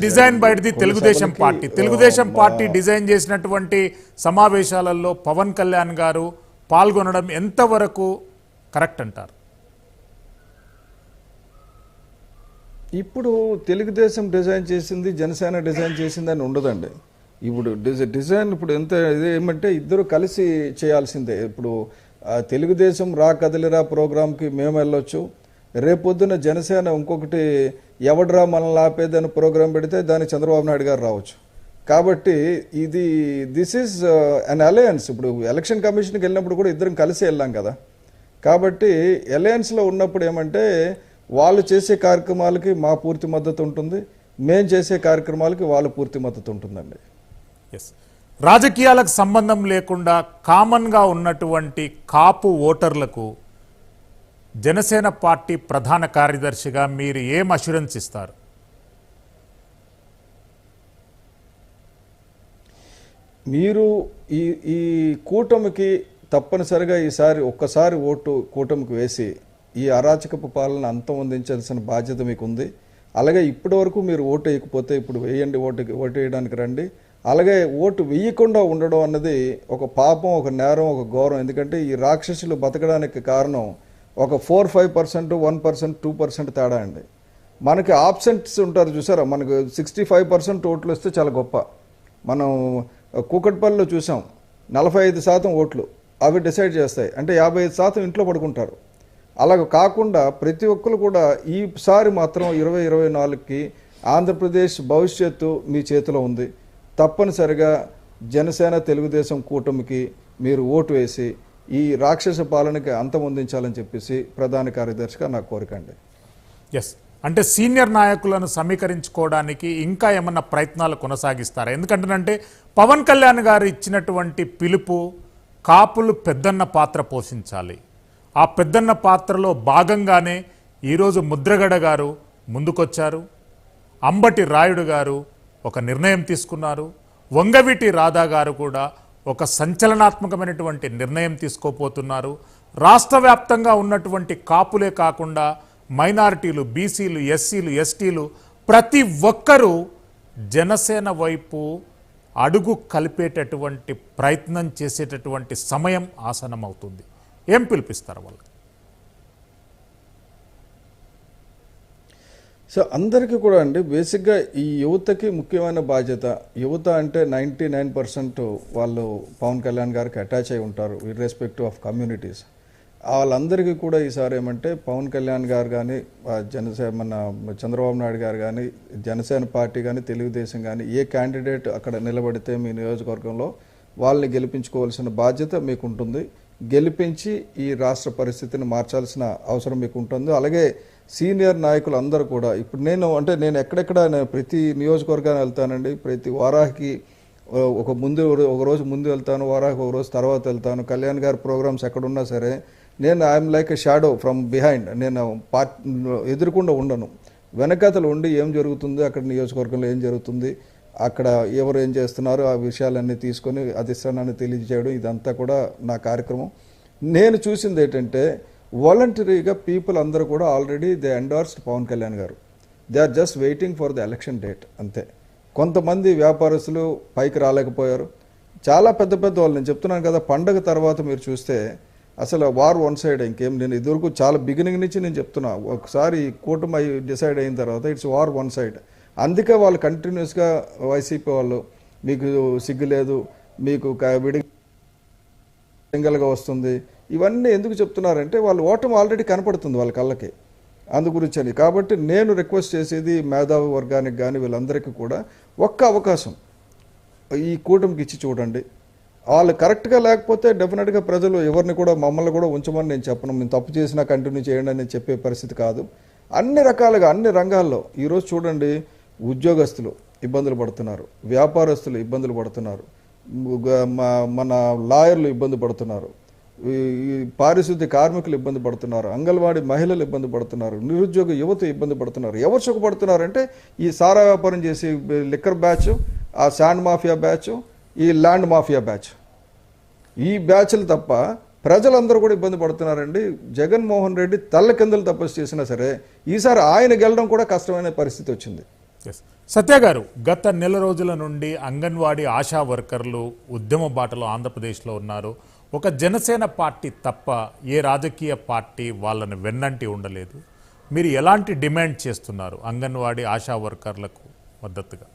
Design బయట ది కొన్ని Telugu Desam party. Telugu Desam party design చేసినటువంటి సమావేశాలలో పవన్ కళ్యాణ్ గారు పాల్గొనడం ఎంతవరకు కరెక్ట్ అంటారు? ఇప్పుడు తెలుగుదేశం డిజైన్ చేసింది జనసేన డిజైన్ చేసింది అని ఉండదండి. ఇప్పుడు డిజ- డిజైన్ ఇప్పుడు ఎంత ఇది ఏమంటే ఇద్దరు కలిసి చేయాల్సిందే. ఇప్పుడు తెలుగుదేశం రా కదలిరా ప్రోగ్రాంకి మేము వెళ్ళొచ్చు రేపొద్దున జనసేన ఇంకొకటి ఎవడరా మనల్ని ఆపేదని ప్రోగ్రాం పెడితే దానికి చంద్రబాబు నాయుడు గారు రావచ్చు. కాబట్టి ఇది దిస్ ఈజ్ అన్ అలయన్స్ ఇప్పుడు ఎలక్షన్ కమిషన్కి వెళ్ళినప్పుడు కూడా ఇద్దరం కలిసి వెళ్ళాం కదా. కాబట్టి అలయన్స్లో ఉన్నప్పుడు ఏమంటే వాళ్ళు చేసే కార్యక్రమాలకి మా పూర్తి మద్దతు ఉంటుంది మేము చేసే కార్యక్రమాలకి వాళ్ళ పూర్తి మద్దతు ఉంటుందండి. ఎస్ రాజకీయాలకు సంబంధం లేకుండా కామన్గా ఉన్నటువంటి కాపు ఓటర్లకు జనసేన పార్టీ ప్రధాన కార్యదర్శిగా మీరు ఏం అష్యూరెన్స్ ఇస్తారు? మీరు ఈ ఈ కూటమికి తప్పనిసరిగా ఈసారి ఒక్కసారి ఓటు కూటమికి వేసి ఈ అరాచకపు పాలన అంతం అందించాల్సిన బాధ్యత మీకు ఉంది అలాగే ఇప్పటి వరకు మీరు ఓటు వేయకపోతే ఇప్పుడు వేయండి ఓటు ఓటు వేయడానికి రండి. అలాగే ఓటు వేయకుండా ఉండడం అన్నది ఒక పాపం ఒక నేరం ఒక గౌరవం ఎందుకంటే ఈ రాక్షసులు బతకడానికి కారణం ఒక four five percent one percent two percent తేడా అండి. మనకి ఆబ్సెంట్స్ ఉంటారు చూసారా? మనకు సిక్స్టీ ఫైవ్ పర్సెంట్ ఓట్లు వస్తే చాలా గొప్ప. మనం కూకట్పల్లిలో చూసాం నలభై ఐదు శాతం ఓట్లు. అవి డిసైడ్ చేస్తాయి. అంటే యాభై ఐదు శాతం ఇంట్లో పడుకుంటారు. అలాగ కాకుండా ప్రతి ఒక్కరు కూడా ఈసారి మాత్రం ఇరవై ఇరవై నాలుగుకి ఆంధ్రప్రదేశ్ భవిష్యత్తు మీ చేతిలో ఉంది. తప్పనిసరిగా జనసేన తెలుగుదేశం కూటమికి మీరు ఓటు వేసి ఈ రాక్షస పాలనకి అంతమొందించాలని చెప్పేసి ప్రధాన కార్యదర్శిగా నా కోరిక అండి. ఎస్ అంటే సీనియర్ నాయకులను సమీకరించుకోవడానికి ఇంకా ఏమన్నా ప్రయత్నాలు కొనసాగిస్తారా? ఎందుకంటేనంటే పవన్ కళ్యాణ్ గారు ఇచ్చినటువంటి పిలుపు కాపులు పెద్దన్న పాత్ర పోషించాలి. ఆ పెద్దన్న పాత్రలో భాగంగానే ఈరోజు ముద్రగడ గారు ముందుకొచ్చారు. అంబటి రాయుడు గారు ఒక నిర్ణయం తీసుకున్నారు. వంగవీటి రాధా గారు కూడా ఒక సంచలనాత్మకమైనటువంటి నిర్ణయం తీసుకోపోతున్నారు. రాష్ట్ర వ్యాప్తంగా ఉన్నటువంటి కాపులే కాకుండా మైనారిటీలు బీసీలు ఎస్సీలు ఎస్టీలు ప్రతి ఒక్కరూ జనసేన వైపు అడుగు కలిపేటటువంటి ప్రయత్నం చేసేటటువంటి సమయం ఆసనమవుతుంది. ఏం పిలిపిస్తారు వాళ్ళకి? సో అందరికీ కూడా అండి బేసిక్గా ఈ యువతకి ముఖ్యమైన బాధ్యత. యువత అంటే నైంటీ నైన్ పర్సెంట్ వాళ్ళు పవన్ కళ్యాణ్ గారికి అటాచ్ అయి ఉంటారు ఇర్రెస్పెక్టివ్ ఆఫ్ కమ్యూనిటీస్ వాళ్ళందరికీ కూడా ఈసారి ఏమంటే పవన్ కళ్యాణ్ గారు కానీ జనసేన మన చంద్రబాబు నాయుడు గారు కానీ జనసేన పార్టీ కానీ తెలుగుదేశం కానీ ఏ క్యాండిడేట్ అక్కడ నిలబడితే మీ నియోజకవర్గంలో వాళ్ళని గెలిపించుకోవాల్సిన బాధ్యత మీకు ఉంటుంది గెలిపించి ఈ రాష్ట్ర పరిస్థితిని మార్చాల్సిన అవసరం మీకు ఉంటుంది అలాగే సీనియర్ నాయకులు అందరూ కూడా ఇప్పుడు నేను అంటే నేను ఎక్కడెక్కడ ప్రతి నియోజకవర్గాన్ని వెళ్తానండి ప్రతి వారానికి ఒక ముందు ఒక రోజు ముందు వెళ్తాను వారానికి ఒక రోజు తర్వాత వెళ్తాను. కళ్యాణ్ గారి ప్రోగ్రామ్స్ ఎక్కడున్నా సరే నేను I'm like a shadow from behind. నేను పార్ట్ ఎదురుకుండా ఉండను. వెనకాతలు ఉండి ఏం జరుగుతుంది అక్కడ నియోజకవర్గంలో ఏం జరుగుతుంది అక్కడ ఎవరు ఏం చేస్తున్నారు ఆ విషయాలన్నీ తీసుకొని అధిష్టానాన్ని తెలియజేయడం ఇదంతా కూడా నా కార్యక్రమం. నేను చూసింది ఏంటంటే వాలంటరీగా పీపుల్ అందరూ కూడా already they endorsed Pawan Kalyan గారు. They are just waiting for the election date అంతే. కొంతమంది వ్యాపారస్తులు పైకి రాలేకపోయారు. చాలా పెద్ద పెద్ద వాళ్ళు నేను చెప్తున్నాను కదా పండగ తర్వాత మీరు చూస్తే అసలు వార్ వన్ సైడ్ ఇంకేం నేను ఇదివరకు చాలా బిగినింగ్ నుంచి నేను చెప్తున్నా ఒకసారి కూటమి డిసైడ్ అయిన తర్వాత ఇట్స్ వార్ వన్ సైడ్ అందుకే వాళ్ళు కంటిన్యూస్గా వైసీపీ వాళ్ళు మీకు సిగ్గు లేదు మీకు విడి సింగల్గా వస్తుంది ఇవన్నీ ఎందుకు చెప్తున్నారంటే వాళ్ళు ఓటమి ఆల్రెడీ కనపడుతుంది వాళ్ళ కళ్ళకి. అందు గురించి అని కాబట్టి నేను రిక్వెస్ట్ చేసేది మేధావి వర్గానికి కానీ వీళ్ళందరికీ కూడా ఒక్క అవకాశం. ఈ కూటమికి ఇచ్చి చూడండి. వాళ్ళు కరెక్ట్గా లేకపోతే డెఫినెట్గా ప్రజలు ఎవరిని కూడా మమ్మల్ని కూడా ఉంచమని నేను చెప్పను. నేను తప్పు చేసినా కంటిన్యూ చేయండి అని చెప్పే పరిస్థితి కాదు. అన్ని రకాలుగా అన్ని రంగాల్లో ఈరోజు చూడండి ఉద్యోగస్తులు ఇబ్బందులు పడుతున్నారు. వ్యాపారస్తులు ఇబ్బందులు పడుతున్నారు. మన లాయర్లు ఇబ్బంది పడుతున్నారు. ఈ పారిశుద్ధ్య కార్మికులు ఇబ్బంది పడుతున్నారు అంగన్వాడీ మహిళలు ఇబ్బంది పడుతున్నారు నిరుద్యోగ యువత ఇబ్బంది పడుతున్నారు. ఎవరు సుఖపడుతున్నారంటే ఈ సారా వ్యాపారం చేసే లిక్కర్ బ్యాచ్ ఆ శాండ్ మాఫియా బ్యాచ్ ఈ ల్యాండ్ మాఫియా బ్యాచ్. ఈ బ్యాచ్లు తప్ప ప్రజలందరూ కూడా ఇబ్బంది పడుతున్నారండి. జగన్మోహన్ రెడ్డి తల్ల కిందలు తపస్సు చేసినా సరే ఈసారి ఆయన గెలడం కూడా కష్టమైన పరిస్థితి వచ్చింది. సత్య గారు గత నెల రోజుల నుండి అంగన్వాడీ ఆశా వర్కర్లు ఉద్యమ బాటలో ఆంధ్రప్రదేశ్లో ఉన్నారు. ఒక జనసేన పార్టీ తప్ప ఏ రాజకీయ పార్టీ వాళ్ళని వెన్నంటి ఉండలేదు. మీరు ఎలాంటి డిమాండ్ చేస్తున్నారు అంగన్వాడీ ఆశా వర్కర్లకు మద్దతుగా?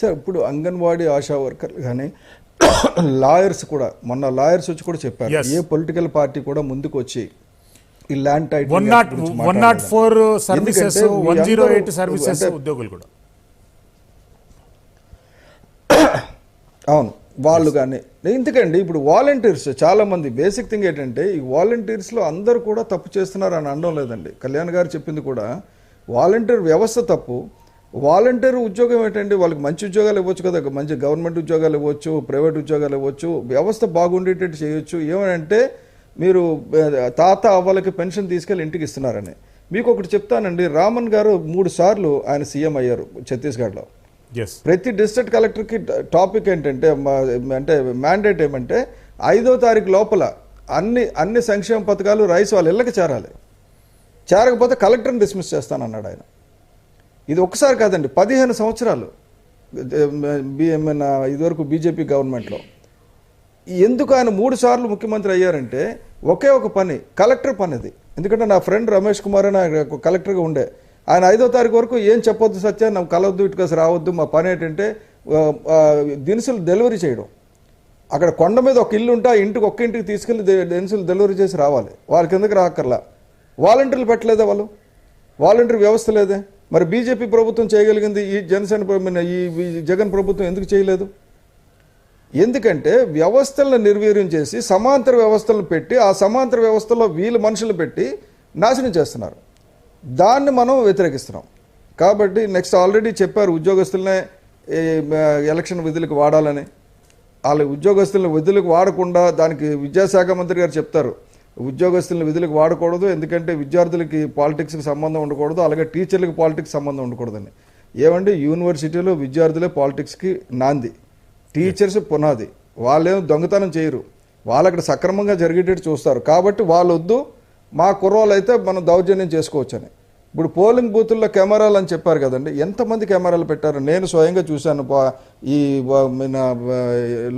సార్ ఇప్పుడు అంగన్వాడీ ఆశా వర్కర్లు కానీ లాయర్స్ కూడా మొన్న లాయర్స్ వచ్చి కూడా చెప్పారు. ఏ పొలిటికల్ పార్టీ కూడా ముందుకు వచ్చి ఈ land one nought one nought four services one zero eight services ఉద్యోగులు కూడా. అవును. వాళ్ళు కానీ ఎందుకండి? ఇప్పుడు వాలంటీర్స్ చాలా మంది బేసిక్ థింగ్ ఏంటంటే ఈ వాలంటీర్స్లో అందరూ కూడా తప్పు చేస్తున్నారు అని అనడం లేదండి. కళ్యాణ్ గారు చెప్పింది కూడా వాలంటీర్ వ్యవస్థ తప్పు. వాలంటీర్ ఉద్యోగం ఏంటండి వాళ్ళకి మంచి ఉద్యోగాలు ఇవ్వచ్చు కదా మంచి గవర్నమెంట్ ఉద్యోగాలు ఇవ్వచ్చు ప్రైవేట్ ఉద్యోగాలు ఇవ్వచ్చు వ్యవస్థ బాగుండేటట్టు చేయొచ్చు. ఏమనంటే మీరు తాత అవ్వలకి పెన్షన్ తీసుకెళ్ళి ఇంటికి ఇస్తున్నారని. మీకు ఒకటి చెప్తానండి రామన్ గారు మూడు సార్లు ఆయన సీఎం అయ్యారు ఛత్తీస్గఢ్లో. ప్రతి డిస్ట్రిక్ట్ కలెక్టర్కి టాపిక్ ఏంటంటే మా- అంటే మ్యాండేట్ ఏమంటే ఐదో తారీఖు లోపల అన్ని అన్ని సంక్షేమ పథకాలు రైస్ వాళ్ళ ఇళ్ళకి చేరాలి. చేరకపోతే కలెక్టర్ని డిస్మిస్ చేస్తానన్నాడు ఆయన. ఇది ఒక్కసారి కాదండి పదిహేను సంవత్సరాలు. బి- ఇదివరకు బీజేపీ గవర్నమెంట్లో. ఎందుకు ఆయన మూడు సార్లు ముఖ్యమంత్రి అయ్యారంటే ఒకే ఒక పని కలెక్టర్ పని అది ఎందుకంటే నా ఫ్రెండ్ రమేష్ కుమార్ అని కలెక్టర్గా ఉండే. ఆయన ఐదో తారీఖు వరకు ఏం చెప్పొద్దు సత్య నాకు కలవద్దు ఇటుకసి రావద్దు. మా పని ఏంటంటే దినుసులు డెలివరీ చేయడం. అక్కడ కొండ మీద ఒక ఇల్లు ఉంటే ఆ ఇంటికి ఒక్క ఇంటికి తీసుకెళ్ళి దినుసులు డెలివరీ చేసి రావాలి. వాళ్ళ కిందకి రాకర్లా? వాలంటీర్లు పెట్టలేదా వాళ్ళు? వాలంటీర్ వ్యవస్థ లేదే? మరి బీజేపీ ప్రభుత్వం చేయగలిగింది ఈ జనసేన ప్ర- ఈ ఈ జగన్ ప్రభుత్వం ఎందుకు చేయలేదు? ఎందుకంటే వ్యవస్థలను నిర్వీర్యం చేసి సమాంతర వ్యవస్థలను పెట్టి ఆ సమాంతర వ్యవస్థలో వీళ్ళు మనుషులు పెట్టి నాశనం చేస్తున్నారు. దాన్ని మనం వ్యతిరేకిస్తున్నాం. కాబట్టి నెక్స్ట్ ఆల్రెడీ చెప్పారు ఉద్యోగస్తులనే ఎలక్షన్ విధులకు వాడాలని. వాళ్ళ ఉద్యోగస్తులను విధులకు వాడకుండా దానికి విద్యాశాఖ మంత్రి గారు చెప్తారు. ఉద్యోగస్తులను విధులకు వాడకూడదు ఎందుకంటే విద్యార్థులకి పాలిటిక్స్కి సంబంధం ఉండకూడదు అలాగే టీచర్లకు పాలిటిక్స్ సంబంధం ఉండకూడదని. ఏమంటే యూనివర్సిటీలో విద్యార్థులే పాలిటిక్స్కి నాంది. టీచర్స్ పునాది. వాళ్ళేం దొంగతనం చేయరు. వాళ్ళు అక్కడ సక్రమంగా జరిగేటట్టు చూస్తారు. కాబట్టి వాళ్ళొద్దు మా కుర్రోళ్ళు అయితే మనం దౌర్జన్యం చేసుకోవచ్చని. ఇప్పుడు పోలింగ్ బూతుల్లో కెమెరాలు అని చెప్పారు కదండి ఎంతమంది కెమెరాలు పెట్టారు? నేను స్వయంగా చూశాను ఈ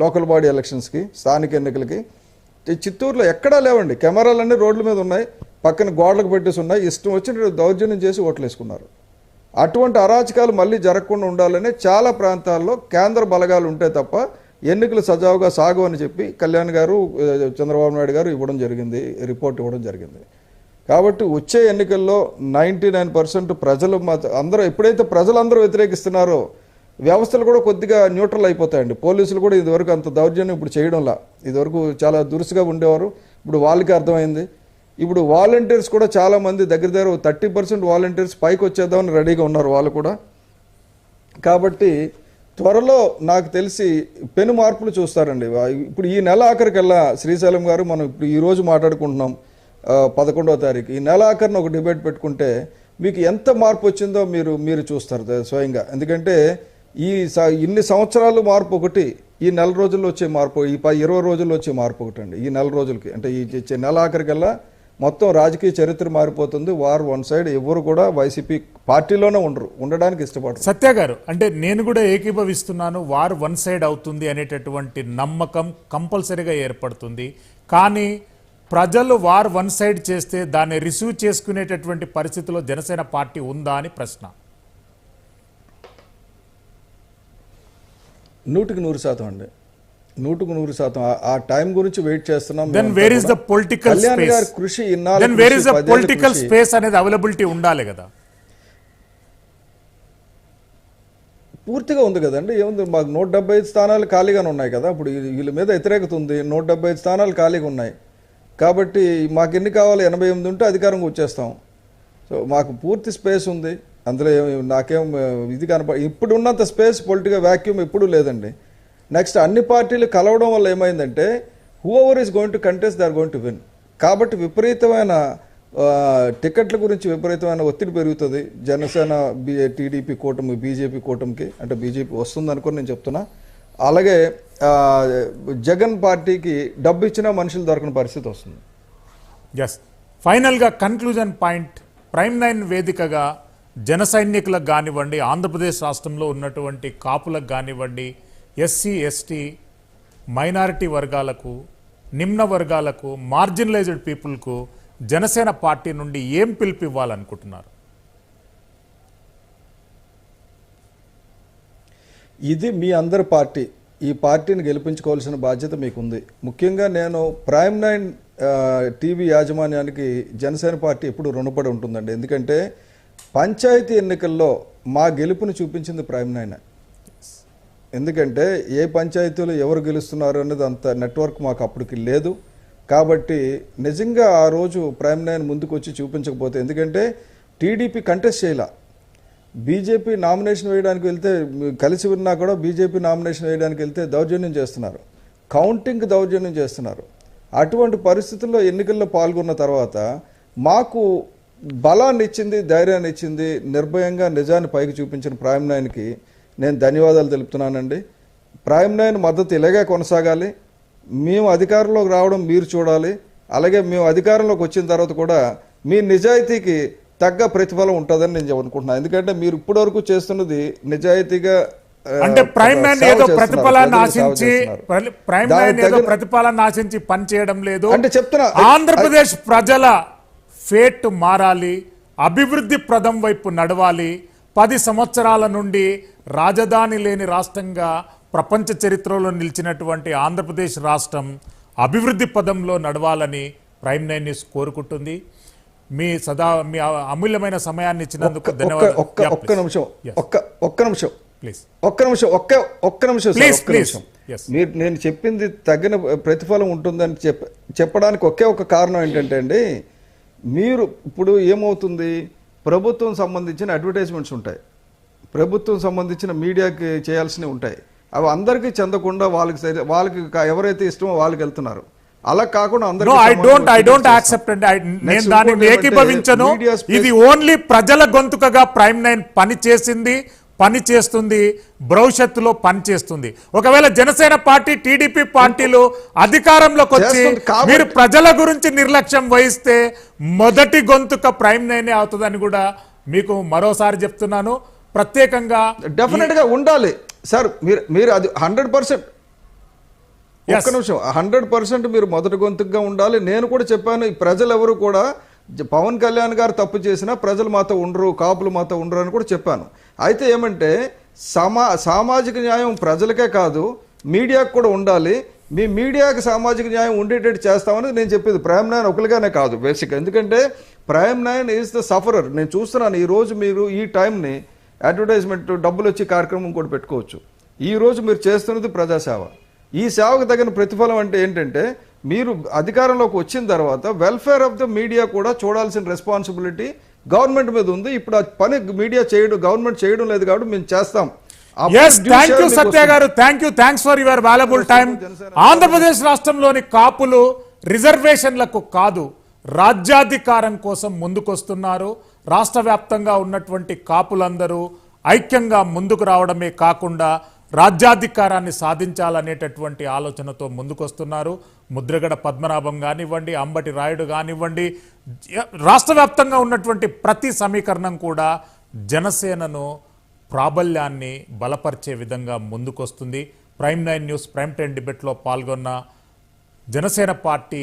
లోకల్ బాడీ ఎలక్షన్స్కి స్థానిక ఎన్నికలకి. చిత్తూరులో ఎక్కడా లేవండి. కెమెరాలన్నీ రోడ్ల మీద ఉన్నాయి పక్కన గోడలకు పెట్టేసి ఉన్నాయి. ఇష్టం వచ్చిన దౌర్జన్యం చేసి ఓట్లు వేసుకున్నారు అటువంటి అరాచకాలు మళ్ళీ జరగకుండా ఉండాలని చాలా ప్రాంతాల్లో కేంద్ర బలగాలు ఉంటే తప్ప ఎన్నికలు సజావుగా సాగు అని చెప్పి కళ్యాణ్ గారు చంద్రబాబు నాయుడు గారు ఇవ్వడం జరిగింది రిపోర్ట్ ఇవ్వడం జరిగింది. కాబట్టి వచ్చే ఎన్నికల్లో నైంటీ నైన్ పర్సెంట్ ప్రజలు అందరూ ఎప్పుడైతే ప్రజలందరూ వ్యతిరేకిస్తున్నారో వ్యవస్థలు కూడా కొద్దిగా న్యూట్రల్ అయిపోతాయండి. పోలీసులు కూడా ఇదివరకు అంత దౌర్జన్యం ఇప్పుడు చేయడంలా ఇదివరకు చాలా దురుసుగా ఉండేవారు. ఇప్పుడు వాళ్ళకి అర్థమైంది. ఇప్పుడు వాలంటీర్స్ కూడా చాలా మంది దగ్గర దగ్గర థర్టీ పర్సెంట్ వాలంటీర్స్ పైకి వచ్చేద్దామని రెడీగా ఉన్నారు వాళ్ళు కూడా. కాబట్టి త్వరలో నాకు తెలిసి పెను మార్పులు చూస్తారండి. ఇప్పుడు ఈ నెల ఆఖరికల్లా శ్రీశైలం గారు మనం ఇప్పుడు ఈ రోజు మాట్లాడుకుంటున్నాం పదకొండవ తారీఖు. ఈ నెల ఆఖరిని ఒక డిబేట్ పెట్టుకుంటే మీకు ఎంత మార్పు వచ్చిందో మీరు మీరు చూస్తారు స్వయంగా. ఎందుకంటే ఈ స- ఇన్ని సంవత్సరాలు మార్పు ఒకటి ఈ నెల రోజుల్లో వచ్చే మార్పు ఈ ప ఇరవై రోజుల్లో వచ్చే మార్పు ఒకటి అండి ఈ నెల రోజులకి. అంటే ఈ నెల ఆఖరికల్లా మొత్తం రాజకీయ చరిత్ర మారిపోతుంది. వారు వన్ సైడ్ ఎవరు కూడా వైసీపీ పార్టీలోనే ఉండరు. ఉండడానికి ఇష్టపడరు. సత్య గారు అంటే నేను కూడా ఏకీభవిస్తున్నాను. వార్ వన్ సైడ్ అవుతుంది అనేటటువంటి నమ్మకం కంపల్సరీగా ఏర్పడుతుంది. కానీ ప్రజలు వార్ వన్ సైడ్ చేస్తే దాన్ని రిసీవ్ చేసుకునేటటువంటి పరిస్థితిలో జనసేన పార్టీ ఉందా అని ప్రశ్న. నూటికి నూరు శాతం అండి. నూటికి నూరు శాతం. ఆ- టైం గురించి వెయిట్ చేస్తున్నాం then where is the. Political space కృషి then where is the political. Space అనేది అవైలబిలిటీ ఉండాలి కదా? పూర్తిగా ఉంది కదండి. ఏముంది? మాకు నూట డెబ్బై ఐదు స్థానాలు ఖాళీగానే ఉన్నాయి కదా. ఇప్పుడు వీళ్ళ- మీద వ్యతిరేకత ఉంది నూట డెబ్బై ఐదు స్థానాలు ఖాళీగా ఉన్నాయి. కాబట్టి మాకు ఎన్ని కావాలి? ఎనభై ఎనిమిది ఉంటే అధికారంగా వచ్చేస్తాం. సో మాకు పూర్తి స్పేస్ ఉంది. అందులో నాకేం ఇది కనప ఇప్పుడు ఉన్నంత స్పేస్ పొలిటికల్ వ్యాక్యూమ్ ఎప్పుడూ లేదండి. నెక్స్ట్ అన్ని పార్టీలు కలవడం వల్ల ఏమైందంటే whoever is going to contest they are going to win కాబట్టి విపరీతమైన టికెట్ల గురించి విపరీతమైన ఒత్తిడి పెరుగుతుంది. జనసేన బి టీడీపీ కూటమి బీజేపీ కూటమికి అంటే బీజేపీ వస్తుంది అనుకుని నేను చెప్తున్నా. అలాగే జగన్ పార్టీకి డబ్బు ఇచ్చినా మనుషులు దొరకని పరిస్థితి వస్తుంది. ఎస్ ఫైనల్గా కన్క్లూజన్ పాయింట్ ప్రైమ్ నైన్ వేదికగా జన సైనికులకు కానివ్వండి ఆంధ్రప్రదేశ్ రాష్ట్రంలో ఉన్నటువంటి కాపులకు కానివ్వండి ఎస్సీ ఎస్టీ మైనారిటీ వర్గాలకు నిమ్న వర్గాలకు మార్జినలైజ్డ్ పీపుల్కు జనసేన పార్టీ నుండి ఏం పిలుపు ఇవ్వాలనుకుంటున్నారు ఇది మీ అందరి పార్టీ. ఈ పార్టీని గెలిపించుకోవాల్సిన బాధ్యత మీకుంది. ముఖ్యంగా నేను ప్రైమ్ నైన్ టీవీ యాజమాన్యానికి జనసేన పార్టీ ఎప్పుడు రుణపడి ఉంటుందండి. ఎందుకంటే పంచాయతీ ఎన్నికల్లో మా గెలుపుని చూపించింది ప్రైమ్ నైన్. ఎందుకంటే ఏ పంచాయతీలో ఎవరు గెలుస్తున్నారు అనేది అంత నెట్వర్క్ మాకు అప్పటికి లేదు. కాబట్టి నిజంగా ఆ రోజు ప్రైమ్ నైన్ ముందుకు వచ్చి చూపించకపోతే ఎందుకంటే టీడీపీ కంటెస్ట్ చేయలే. బీజేపీ నామినేషన్ వేయడానికి వెళ్తే కలిసి ఉన్నా కూడా బీజేపీ నామినేషన్ వేయడానికి వెళ్తే దౌర్జన్యం చేస్తున్నారు. కౌంటింగ్ దౌర్జన్యం చేస్తున్నారు. అటువంటి పరిస్థితుల్లో ఎన్నికల్లో పాల్గొన్న తర్వాత మాకు బలాన్ని ఇచ్చింది ధైర్యాన్ని ఇచ్చింది నిర్భయంగా నిజాన్ని పైకి చూపించిన ప్రైమ్ నైన్కి నేను ధన్యవాదాలు తెలుపుతున్నానండి. ప్రైమ్ నైన్ మద్దతు ఇలాగే కొనసాగాలి. మేము అధికారంలోకి రావడం మీరు చూడాలి. అలాగే మేము అధికారంలోకి వచ్చిన తర్వాత కూడా మీ నిజాయితీకి తగ్గ ప్రతిఫలం ఉంటుందని నేను అనుకుంటున్నాను ఎందుకంటే మీరు ఇప్పటివరకు చేస్తున్నది నిజాయితీగా అంటే ప్రైమ్ నైన్ సేవ ఏదో. ప్రతిఫలాన్ని ఆశించి ప్రైమ్ నైన్ ఏదో ప్రతిఫలాన్ని ఆశించి పని చేయడం లేదు. అంటే చెప్తున్నా ఆంధ్రప్రదేశ్ ప్రజల ఫేట్ మారాలి అభివృద్ధి ప్రదం వైపు నడవాలి. పది సంవత్సరాల నుండి రాజధాని లేని రాష్ట్రంగా ప్రపంచ చరిత్రలో నిలిచినటువంటి ఆంధ్రప్రదేశ్ రాష్ట్రం అభివృద్ధి పదంలో నడవాలని ప్రైమ్ నైన్ న్యూస్ కోరుకుంటుంది. మీ సదా మీ అమూల్యమైన సమయాన్ని ఇచ్చినందుకు ధన్యవాదాలు. ఒక్క నిమిషం ఒక్క ఒక్క నిమిషం. ప్లీజ్ ఒక్క నిమిషం ఒక్క ఒక్క నిమిషం. మీరు నేను చెప్పింది తగిన ప్రతిఫలం ఉంటుందని చెప్ చెప్పడానికి ఒకే ఒక కారణం ఏంటంటే అండి మీరు ఇప్పుడు ఏమవుతుంది? ప్రభుత్వం సంబంధించిన అడ్వర్టైజ్మెంట్స్ ఉంటాయి. ప్రభుత్వం సంబంధించిన మీడియాకి చేయాల్సినవి ఉంటాయి. అవి అందరికీ చెందకుండా వాళ్ళకి వాళ్ళకి ఎవరైతే ఇష్టమో వాళ్ళకి వెళ్తున్నారు. అలా కాకుండా నో అందరికీ I don't I don't. Accept అండి నేను దాన్ని ఏకీభవించను. ఇది ఓన్లీ ప్రజల గొంతుకగా ప్రైమ్ నైన్ పని చేసింది పని చేస్తుంది భవిష్యత్తులో పని చేస్తుంది ఒకవేళ జనసేన పార్టీ టీడీపీ పార్టీలు అధికారంలోకి వచ్చి మీరు ప్రజల గురించి నిర్లక్ష్యం వహిస్తే మొదటి గొంతుక ప్రైమ్ నైనే అవుతుందని కూడా మీకు మరోసారి చెప్తున్నాను. ప్రత్యేకంగా డెఫినెట్గా ఉండాలి. సార్ మీరు మీరు అది హండ్రెడ్ పర్సెంట్. ఒక్క నిమిషం. హండ్రెడ్ పర్సెంట్ మీరు మొదటి గొంతుగా ఉండాలి. నేను కూడా చెప్పాను ఈ ప్రజలు ఎవరు కూడా పవన్ కళ్యాణ్ గారు తప్పు చేసినా ప్రజలు మాతో ఉండరు కాపులు మాతో ఉండరు అని కూడా చెప్పాను. అయితే ఏమంటే సమా సామాజిక న్యాయం ప్రజలకే కాదు మీడియాకు కూడా ఉండాలి. మీ మీడియాకి సామాజిక న్యాయం ఉండేటట్టు చేస్తామని నేను చెప్పేది. ప్రైమ్ నైన్ ఒకరిగానే కాదు బేసిక్ ఎందుకంటే Prime Nine is the sufferer. నేను చూస్తున్నాను ఈ రోజు మీరు ఈ టైంని అడ్వర్టైజ్మెంట్ డబ్బులు వచ్చి కార్యక్రమం కూడా పెట్టుకోవచ్చు. ఈ రోజు మీరు చేస్తున్నది ప్రజాసేవ. ఈ సేవకు తగిన ప్రతిఫలం అంటే ఏంటంటే మీరు అధికారంలోకి వచ్చిన తర్వాత వెల్ఫేర్ ఆఫ్ ద మీడియా కూడా చూడాల్సిన రెస్పాన్సిబిలిటీ గవర్నమెంట్ మీద ఉంది. ఇప్పుడు ఆ పని మీడియా చేయడం గవర్నమెంట్ చేయడం లేదు కాబట్టి మేము చేస్తాం. Thank you Satya. గారు. Thank you thanks for your valuable time Andhra Pradesh రాష్ట్రంలోని కాపులు రిజర్వేషన్లకు కాదు రాజ్యాధికారం కోసం ముందుకొస్తున్నారు. రాష్ట్ర వ్యాప్తంగా ఉన్నటువంటి కాపులందరూ ఐక్యంగా ముందుకు రావడమే కాకుండా రాజ్యాధికారాన్ని సాధించాలనేటటువంటి ఆలోచనతో ముందుకొస్తున్నారు. ముద్రగడ పద్మనాభం కానివ్వండి అంబటి రాయుడు కానివ్వండి రాష్ట్ర వ్యాప్తంగా ఉన్నటువంటి ప్రతి సమీకరణం కూడా జనసేనను ప్రాబల్యాన్ని బలపరిచే విధంగా ముందుకొస్తుంది. Prime Nine news Prime Ten డిబేట్లో పాల్గొన్న జనసేన పార్టీ